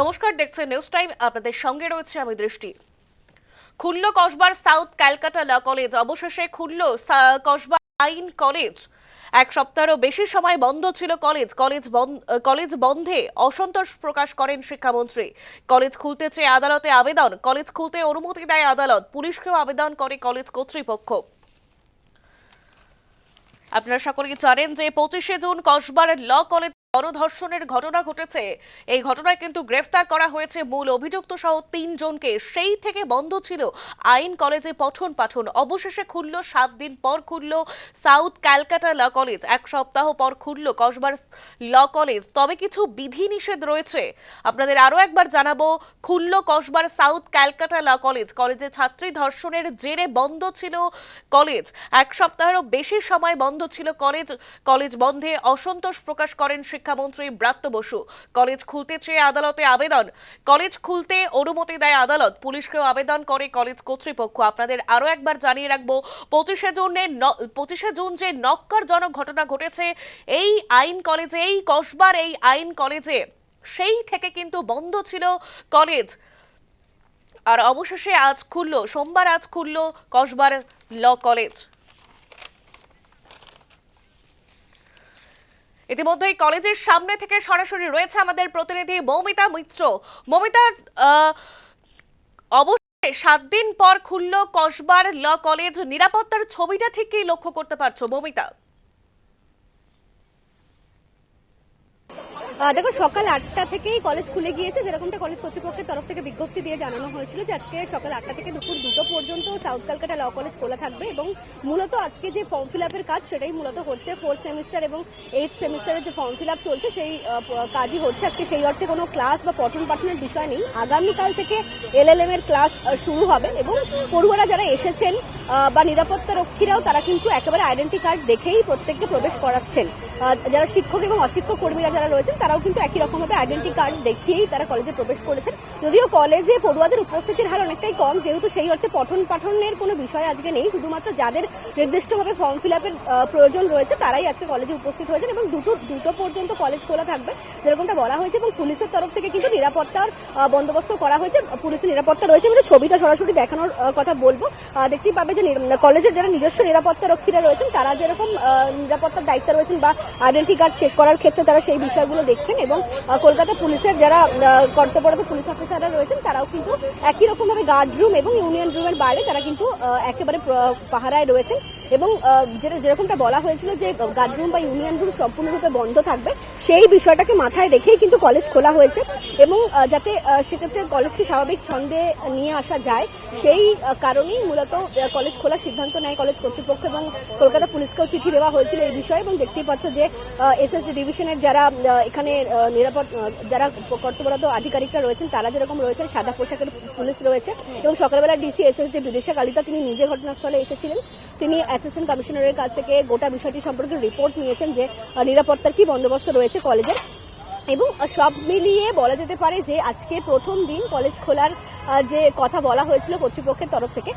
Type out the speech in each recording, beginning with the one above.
নমস্কার, দেখছেন news time আপনাদের সঙ্গে রয়েছে আমি দৃষ্টি। খুলল কসবার সাউথ ক্যালকাটা ল কলেজ, অবশেষে খুলল কসবা আইন কলেজ। এক সপ্তাহেরও বেশি সময় বন্ধ ছিল কলেজ। কলেজ কলেজ বন্ধে অসন্তোষ প্রকাশ করেন শিক্ষামন্ত্রী। কলেজ খুলতে চেয়ে আদালতে আবেদন। কলেজ খুলতে অনুমতি দেয় আদালত। পুলিশকেও আবেদন করে কলেজ কর্তৃপক্ষ। আপনারা সকলেই জানেন যে পঁচিশে জুন কসবার ল কলেজ গণধর্ষণের ঘটনা ঘটেছে। এই ঘটনায় কিন্তু গ্রেফতার করা হয়েছে মূল অভিযুক্ত সহ তিনজনকে সেই থেকে বন্ধ ছিল আইন কলেজে পঠন পাঠন। অবশেষে খুলল, সাত দিন পর খুলল সাউথ ক্যালকাটা ল কলেজ। এক সপ্তাহ পর খুলল কসবার ল কলেজ। তবে কিছু বিধিনিষেধ রয়েছে। আপনাদের আরও একবার জানাব, খুলল কসবার সাউথ ক্যালকাটা ল কলেজ। কলেজে ছাত্রী ধর্ষণের জেরে বন্ধ ছিল কলেজ। এক সপ্তাহেরও বেশি সময় বন্ধ ছিল কলেজ। কলেজ বন্ধে অসন্তোষ প্রকাশ করেন শিক্ষামন্ত্রী ব্রাত্য বসু। কলেজ খুলতে চেয়ে আদালতে আবেদন। কলেজ খুলতে অনুমতি দেয় আদালত। পুলিশকেও আবেদন করে কলেজ কর্তৃপক্ষ। আপনাদের আরও একবার জানিয়ে রাখব, পঁচিশে জুনে পঁচিশে জুন যে নক্কারজনক ঘটনা ঘটেছে, এই আইন কলেজে, এই কসবার এই আইন কলেজে, সেই থেকে কিন্তু বন্ধ ছিল কলেজ। আর অবশেষে আজ খুলল, সোমবার আজ খুলল কসবার ল কলেজ। ইতিমধ্যেই কলেজের সামনে থেকে সরাসরি রয়েছে আমাদের প্রতিনিধি মৌমিতা মিত্র। মৌমিতা অবশ্যই সাত দিন পর খুলল কসবার ল কলেজ। নিরাপত্তার ছবিটা ঠিকই লক্ষ্য করতে পারছ মৌমিতা? দেখো সকাল আটটা থেকেই কলেজ খুলে গিয়েছে। যেরকমটা কলেজ কর্তৃপক্ষের তরফ থেকে বিজ্ঞপ্তি দিয়ে জানানো হয়েছিল যে আজকে সকাল আটটা থেকে দুপুর দুটো পর্যন্ত সাউথ ক্যালকাটা ল কলেজ খোলা থাকবে এবং মূলত আজকে যে ফর্ম ফিল আপের কাজ সেটাই মূলত হচ্ছে ফোর্থ সেমিস্টার এবং এইট সেমিস্টারের যে ফর্ম ফিল আপ চলছে, সেই কাজই হচ্ছে। আজকে সেই অর্থে কোনো ক্লাস বা পঠন পাঠনের বিষয় নেই। আগামীকাল থেকে এলএলএম এর ক্লাস শুরু হবে এবং পড়ুয়ারা যারা এসেছেন বা নিরাপত্তা রক্ষীরাও তারা কিন্তু একেবারে আইডেন্টি কার্ড দেখেই প্রত্যেককে প্রবেশ করাচ্ছেন। যারা শিক্ষক এবং অশিক্ষক কর্মীরা যারা রয়েছেন তারাও কিন্তু একই রকমভাবে আইডেন্টি কার্ড দেখিয়েই তারা কলেজে প্রবেশ করেছেন। যদিও কলেজে পড়ুয়াদের উপস্থিতির হার অনেকটাই কম, যেহেতু সেই অর্থে পঠন পাঠনের কোনো বিষয় আজকে নেই। শুধুমাত্র যাদের নির্দিষ্টভাবে ফর্ম ফিল আপের প্রয়োজন রয়েছে, তারাই আজকে কলেজে উপস্থিত হয়েছেন এবং দুটো দুটো পর্যন্ত কলেজ খোলা থাকবে, যেরকমটা বলা হয়েছে এবং পুলিশের তরফ থেকে কিন্তু নিরাপত্তার বন্দোবস্ত করা হয়েছে। পুলিশের নিরাপত্তা রয়েছে আমি ছবিটা সরাসরি দেখানোর কথা বলব। দেখতেই পাবে যে কলেজের যারা নিজস্ব নিরাপত্তা রক্ষীরা রয়েছেন, তারা যেরকম নিরাপত্তার দায়িত্বে রয়েছেন বা আইডেন্টি কার্ড চেক করার ক্ষেত্রে তারা সেই বিষয়গুলো দেখছেন এবং কলকাতা পুলিশের যারা কর্তব্যরত পুলিশ অফিসাররা রয়েছেন, তারাও কিন্তু একই রকমভাবে গার্ড রুম এবং ইউনিয়ন রুমের বাইরে তারা কিন্তু একেবারে পাহারায় রয়েছেন। এবং যেটা যেরকমটা বলা হয়েছিল যে গার্ড রুম বা ইউনিয়ন রুম সম্পূর্ণরূপে বন্ধ থাকবে, সেই বিষয়টাকে মাথায় রেখেই কিন্তু কলেজ খোলা হয়েছে এবং যাতে সেক্ষেত্রে কলেজকে স্বাভাবিক ছন্দে নিয়ে আসা যায়, সেই কারণেই মূলত কলেজ খোলার সিদ্ধান্ত নেয় কলেজ কর্তৃপক্ষ এবং কলকাতা পুলিশকেও চিঠি দেওয়া হয়েছিল এই বিষয়ে এবং দেখতেই পাচ্ছ যে এসএসডি ডিভিশনের যারা এখানে নিরাপদ যারা কর্তব্যরত আধিকারিকরা রয়েছেন, তারা যেরকম রয়েছেন, সাদা পোশাকের পুলিশ রয়েছে এবং সকালবেলা ডিসি এসএসডি বিদিশা কালিতা তিনি নিজে ঘটনাস্থলে এসেছিলেন। তিনি অ্যাসিস্ট্যান্ট কমিশনারের কাছ থেকে গোটা বিষয়টি সম্পর্কে রিপোর্ট নিয়েছেন যে নিরাপত্তার কি বন্দোবস্ত রয়েছে কলেজের। এবং সব মিলিয়ে বলা যেতে পারে যে আজকে প্রথম দিন কলেজ খোলার যে কথা বলা হয়েছিল কর্তৃপক্ষের তরফ থেকে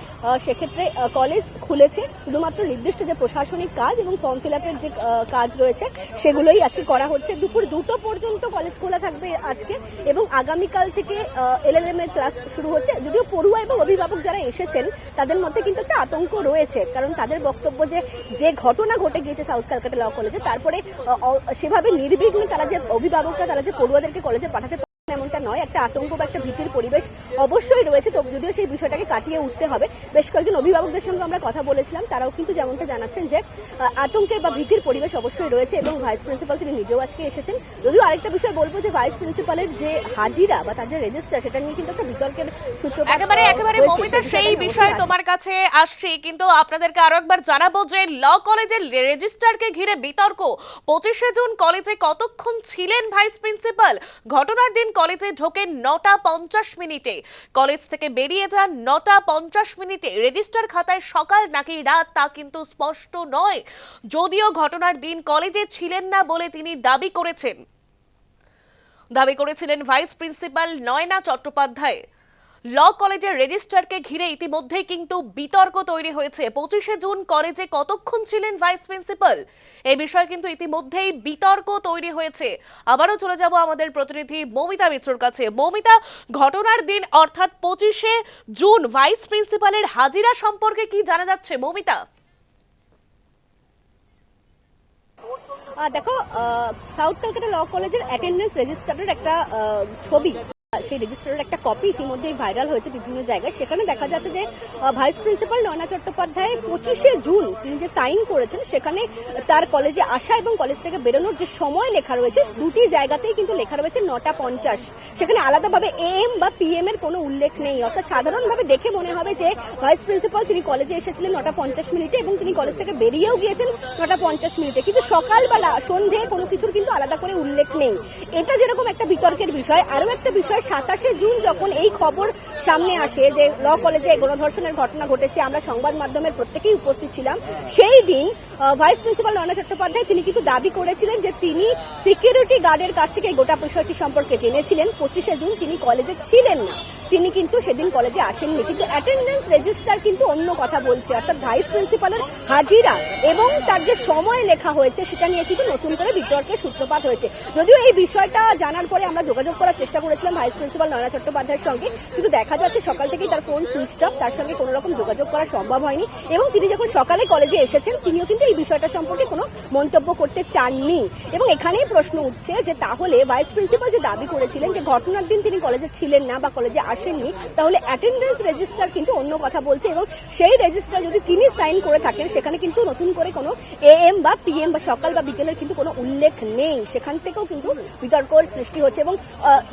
সেক্ষেত্রে কলেজ খুলেছে। শুধুমাত্র নির্দিষ্ট যে প্রশাসনিক কাজ এবং ফর্ম ফিল আপের যে কাজ রয়েছে, সেগুলোই আজকে করা হচ্ছে। দুপুর দুটো পর্যন্ত কলেজ খোলা থাকবে আজকে এবং আগামীকাল থেকে এলএলএম এর ক্লাস শুরু হচ্ছে। যদিও পড়ুয়া এবং অভিভাবক যারা এসেছেন, তাদের মধ্যে কিন্তু একটা আতঙ্ক রয়েছে। কারণ তাদের বক্তব্য যে যে ঘটনা ঘটে গিয়েছে সাউথ ক্যালকাটা ল কলেজে তারপরে সেভাবে নির্বিঘ্নে তারা যে অভিভাবকরা তারা যে পড়ুয়াদেরকে কলেজে পাঠাতে এমনটা নয় একটা আতঙ্ক বা একটা ভীতির পরিবেশ অবশ্যই রয়েছে। তো যদিও সেই বিষয়টাকে কাটিয়ে উঠতে হবে বেশ কয়েকজন অভিভাবকদের সঙ্গে আমরা কথা বলেছিলাম তারাও কিন্তু যেমনটা জানাচ্ছেন যে আতঙ্কের বা ভীতির পরিবেশ অবশ্যই রয়েছে এবং ভাইস প্রিন্সিপাল তিনি নিজেও আজকে এসেছেন। যদিও আরেকটা বিষয় বলব যে ভাইস প্রিন্সিপালের যে হাজিরা বা তার যে রেজিস্টার সেটা নিয়ে কিন্তু একটা বিতর্কের সূত্র একেবারে একেবারে মমিতা সেই বিষয়ে তোমার কাছে আসছি কিন্তু আপনাদেরকে আরও একবার জানাব যে ল কলেজের রেজিস্ট্রারকে ঘিরে বিতর্ক। পঁচিশে জুন কলেজে কতক্ষণ ছিলেন ভাইস প্রিন্সিপাল? ঘটনার দিন কলেজে ঢোকেন নটা পঞ্চাশ মিনিটে। কলেজ থেকে বেরিয়ে যান নটা পঞ্চাশ মিনিটে। রেজিস্টার খাতায় সকাল নাকি রাত তা কিন্তু স্পষ্ট নয়। যদিও ঘটনার দিন কলেজে ছিলেন না বলে তিনি দাবি করেছেন। দাবি করেছিলেন vice principal Nayana Chattopadhyay. Law কলেজের রেজিস্ট্রারকে ঘিরে ইতিমধ্যেই কিন্তু বিতর্ক তৈরি হয়েছে। পঁচিশে জুন কলেজে কতক্ষণ ছিলেন ভাইস প্রিন্সিপাল? এই বিষয়ে কিন্তু ইতিমধ্যেই বিতর্ক তৈরি হয়েছে। আবারও চলে যাব আমাদের প্রতিনিধি মৌমিতা মিত্রর কাছে। মৌমিতা, ঘটনার দিন অর্থাৎ পঁচিশে জুন ভাইস প্রিন্সিপালের হাজিরা সম্পর্কে কি জানা যাচ্ছে? মৌমিতা। দেখো সাউথ কলকাতা ল কলেজের অ্যাটেন্ডেন্স রেজিস্টারের একটা ছবি। সেই রেজিস্টারের একটা কপি ইতিমধ্যেই ভাইরাল হয়েছে বিভিন্ন জায়গায়। সেখানে দেখা যাচ্ছে যে ভাইস প্রিন্সিপাল নয়না চট্টোপাধ্যায় পঁচিশে জুন তিনি যে সাইন করেছেন, সেখানে তার কলেজে আসা এবং কলেজ থেকে বেরোনোর যে সময় লেখা রয়েছে, দুটি জায়গাতেই কিন্তু লেখা রয়েছে নটা পঞ্চাশ। সেখানে আলাদাভাবে এম বা পিএম এর কোনো উল্লেখ নেই। অর্থাৎ সাধারণভাবে দেখে মনে হবে যে ভাইস প্রিন্সিপাল তিনি কলেজে এসেছিলেন নটা পঞ্চাশ মিনিটে এবং তিনি কলেজ থেকে বেরিয়েও গিয়েছেন নটা পঞ্চাশ মিনিটে। কিন্তু সকালবেলা সন্ধে কোনো কিছুর কিন্তু আলাদা করে উল্লেখ নেই। এটা যেরকম একটা বিতর্কের বিষয়, আরও একটা বিষয় সাতাশে জুন যখন এই খবর সামনে আসে যে ল কলেজে গণধর্ষণের ঘটনা ঘটেছে, আমরা সংবাদ মাধ্যমের প্রত্যেকেই উপস্থিত ছিলাম। সেই দিন ভাইস প্রিন্সিপাল নয়না চট্টোপাধ্যায় তিনি কিন্তু দাবি করেছিলেন যে তিনি সিকিউরিটি গার্ডের কাছ থেকে গোটা বিষয়টি সম্পর্কে জেনেছিলেন। পঁচিশে জুন তিনি কলেজে ছিলেন না। তিনি কিন্তু সেদিন কলেজে আসেননি। কিন্তু অ্যাটেন্ডেন্স রেজিস্টার কিন্তু অন্য কথা বলছে। অর্থাৎ ভাইস প্রিন্সিপালের হাজিরা এবং তার যে সময় লেখা হয়েছে, সেটা নিয়ে কিন্তু নতুন করে বিতর্কের সূত্রপাত হয়েছে। যদিও এই বিষয়টা জানার পরে আমরা যোগাযোগ করার চেষ্টা করেছিলাম ভাইস প্রিন্সিপাল নয়না চট্টোপাধ্যায়ের সঙ্গে। কিন্তু দেখা যাচ্ছে সকাল থেকেই তার ফোন সুইচ অফ তার সঙ্গে কোনো রকম যোগাযোগ করা সম্ভব হয়নি এবং তিনি যখন সকালে কলেজে এসেছেন, তিনিও কিন্তু এই বিষয়টা সম্পর্কে কোনো মন্তব্য করতে চাননি। এবং এখানেই প্রশ্ন উঠছে যে তাহলে ভাইস প্রিন্সিপাল যে দাবি করেছিলেন যে ঘটনার দিন তিনি কলেজে ছিলেন না বা কলেজে আসেননি, তাহলে অ্যাটেন্ডেন্স রেজিস্টার কিন্তু অন্য কথা বলছে এবং সেই রেজিস্টার যদি তিনি সাইন করে থাকেন, সেখানে কিন্তু নতুন করে কোনো এএম বা পিএম বা সকাল বা বিকেলের কিন্তু কোনো উল্লেখ নেই। সেখান থেকেও কিন্তু বিতর্কর সৃষ্টি হচ্ছে এবং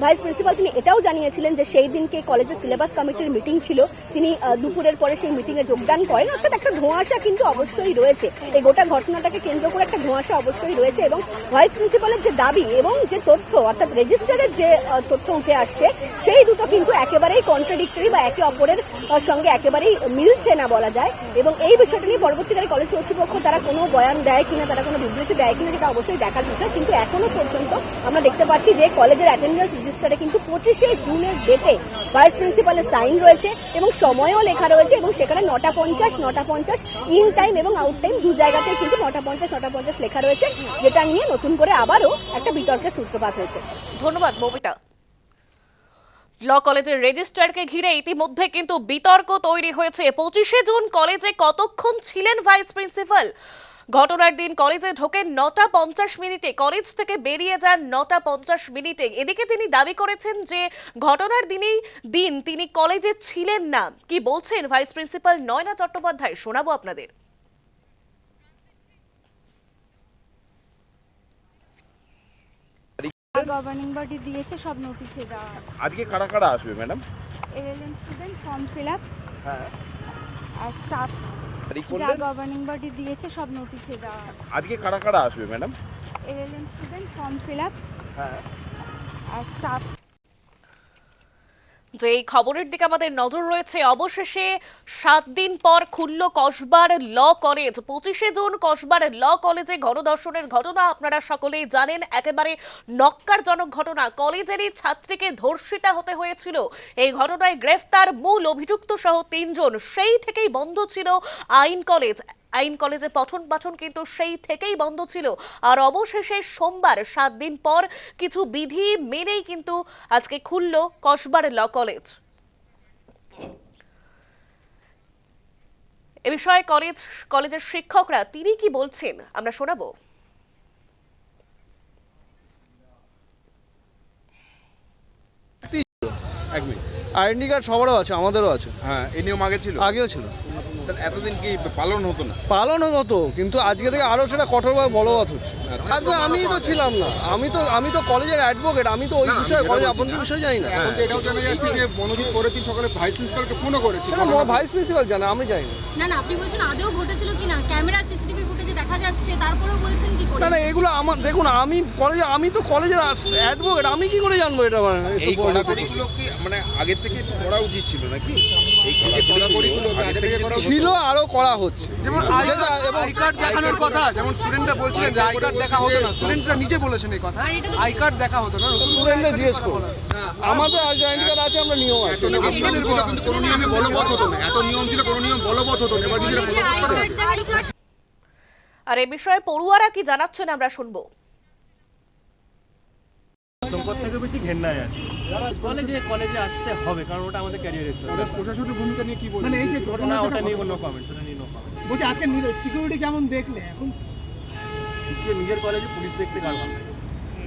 ভাইস প্রিন্সিপাল তিনি এটাও জানিয়েছিলেন যে সেই দিনকে কলেজের সিলেবাস কমিটির মিটিং ছিল। তিনি দুপুরের পরে সেই মিটিংয়ে যোগদান করেন। অর্থাৎ একটা ধোঁয়াশা কিন্তু অবশ্যই রয়েছে। এই গোটা ঘটনাটাকে কেন্দ্র করে একটা ধোঁয়াশা অবশ্যই রয়েছে এবং ভাইস প্রিন্সিপালের যে দাবি এবং যে তথ্য, অর্থাৎ রেজিস্টারের যে তথ্য উঠে আসছে, সেই দুটো কিন্তু একেবারেই কন্ট্রাডিক্টরি বা একে অপরের সঙ্গে একেবারেই মিলছে না বলা যায়। এবং এই বিষয়টা নিয়ে পরবর্তীকালে কলেজ কর্তৃপক্ষ তারা কোনো বয়ান দেয় কিনা, তারা কোনো বিবৃতি দেয় কিনা যেটা অবশ্যই দেখার বিষয়। কিন্তু এখনও পর্যন্ত আমরা দেখতে পাচ্ছি যে কলেজের অ্যাটেন্ডেন্স রেজিস্টারে কিন্তু পঁচিশে জুনের ডেটে ভাইস প্রিন্সিপালের সাইন রয়েছে এবং সময়ও লেখা রয়েছে এবং সেখানে নটা পঞ্চাশ নটা পঞ্চাশ ইন টাইম এবং আউট টাইম দু জায়গাতেই কিন্তু নটা পঞ্চাশ নটা পঞ্চাশ লেখা রয়েছে, যেটা নিয়ে নতুন করে আবারও একটা বিতর্কের সূত্রপাত হয়েছে। ধন্যবাদ মৌমিতা ল কলেজের রেজিস্ট্রারকে ঘিরে ইতিমধ্যে কিন্তু বিতর্ক তৈরি হয়েছে। পঁচিশে জুন কলেজে কতক্ষণ ছিলেন ভাইস প্রিন্সিপাল? ঘটনার দিন কলেজে ঢোকেন নটা পঞ্চাশ মিনিটে। কলেজ থেকে বেরিয়ে যান নটা পঞ্চাশ মিনিটে। এদিকে তিনি দাবি করেছেন যে, ঘটনার দিনেই দিন তিনি কলেজে ছিলেন না। কি বলছেন ভাইস প্রিন্সিপাল নয়না চট্টোপাধ্যায়? শোনাবো আপনাদের। গভর্নিং বডি দিয়েছে সব নোটিশে দেওয়া আজকে কারা কারা আসবে madam LLM student form fill up হ্যাঁ। আর স্টাফ তারিখ যা গভর্নিং বডি দিয়েছে সব নোটিশে দেওয়া আজকে কারা কারা আসবে madam LLM student form fill up হ্যাঁ। আর স্টাফ যে এই খবরের দিকে আমাদের নজর রয়েছে। অবশেষে সাত দিন পর খুলল কসবার ল কলেজ। পঁচিশে জুন কসবার ল কলেজে গণধর্ষণের ঘটনা আপনারা সকলেই জানেন। একেবারে নক্কারজনক ঘটনা। কলেজেরই ছাত্রীকে ধর্ষিতা হতে হয়েছিল। এই ঘটনায় গ্রেফতার মূল অভিযুক্ত সহ তিনজন। সেই থেকেই বন্ধ ছিল আইন কলেজ। আইন কলেজে পঠন পাঠন কিন্তু সেই থেকেই বন্ধ ছিল। আর অবশেষে সোমবার সাত দিন পর কিছু বিধি মেনেই কিন্তু আজকে খুলল কসবার ল কলেজ। এ বিষয়ে কলেজ কলেজের শিক্ষকরা তিনি কি বলছেন আমরা শোনাবো। আইডেন্টি কার্ড সবারও আছে আমাদেরও আছে? হ্যাঁ এই নিয়ম আগে ছিল। আগেও ছিল। এতদিন কি পালন হতো না? পালনও হতো কিন্তু আজকে থেকে আরও সেটা কঠোরভাবে বলবৎ হচ্ছে। আজকে আমি তো ছিলাম না। আমি তো আমি তো কলেজের অ্যাডভোকেট আমি তো ওই বিষয়ে কলেজ বলছি আপন না। বিষয় জানি না। এখন এটাও জানা যাচ্ছে যে মনোজিৎ পরের দিন সকালে ভাইস প্রিন্সিপালকে ফোনও করেছে ভাইস প্রিন্সিপাল জানে আমি জানি না। না না আপনি বলছেন আদেও ঘটেছিল কিনা? ক্যামেরা সিসিটিভি ফুটেজে দেখা যাচ্ছে তারপরেও বলছেন কি করে? না না এগুলো আমার দেখুন আমি কলেজে আমি তো কলেজের অ্যাডভোকেট আমি কি করে জানব এটা মানে? এই কড়াকড়িগুলো কি মানে আগের থেকে করা উচিত ছিল নাকি? আগে করা ছিল। আরও করা হচ্ছে। যেমন আই কার্ড দেখানোর কথা যেমন স্টুডেন্টরা বলছিলেন যে আই কার্ড দেখা হতো না। স্টুডেন্টরা নিজে বলেছেন এই কথা। আই কার্ড দেখা হতো না জিজ্ঞেস করুন। আমাদের আইডেন্টি কার্ড আছে আমরা নিয়েও আছি আপনাদের বলা কিন্তু কোনো নিয়মে বলবৎ হতো না। এত নিয়ম ছিল কোনো নিয়ম বলবৎ হতো না। এবার নিজেরা বলবৎ করে। আর এ বিষয়ে পড়ুয়ারা কি জানাচ্ছেন আমরা শুনব। আতঙ্কর থেকে বেশি ঘেন্নায় আছে। কলেজে কলেজে আসতে হবে কারণ ওটা আমাদের ক্যারিয়ারের প্রশাসনের ভূমিকা নিয়ে কি বলবেন মানে এই যে ঘটনা ওটা নিয়ে কোনো কমেন্টস ওটা নিয়ে নো কমেন্টস বলছি আজকে সিকিউরিটি কেমন দেখলে? এখন শিখিয়ে নিজের কলেজে পুলিশ দেখতে কার ভালো লাগে?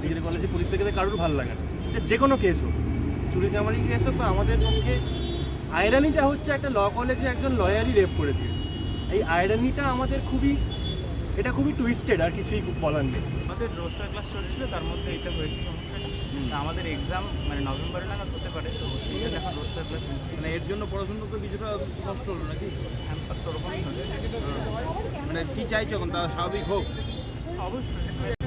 নিজের কলেজে পুলিশ দেখতে কারোর ভালো লাগে না। যে কোনো কেস হোক। চুরি চামারি কেস হোক বা আমাদের পক্ষে আয়রানিটা হচ্ছে একটা ল কলেজে একজন লয়ারই রেপ করে দিয়েছে। এই আয়রানিটা আমাদের খুবই এটা খুবই টুইস্টেড আর কিছুই বলার নেই। আমাদের রোস্টার ক্লাস চলছিল তার মধ্যে এটা হয়েছে সমস্যাটা। আমাদের এক্সাম মানে নভেম্বরে নাগাদ হতে পারে তো সেই জন্য এখন রোস্টার ক্লাস মানে এর জন্য পড়াশোনা তো কিছুটা কষ্ট হলো নাকি? হ্যাম্পার তো ওরকমই হচ্ছে। মানে কী চাইছে এখন? তা স্বাভাবিক হোক। অবশ্যই।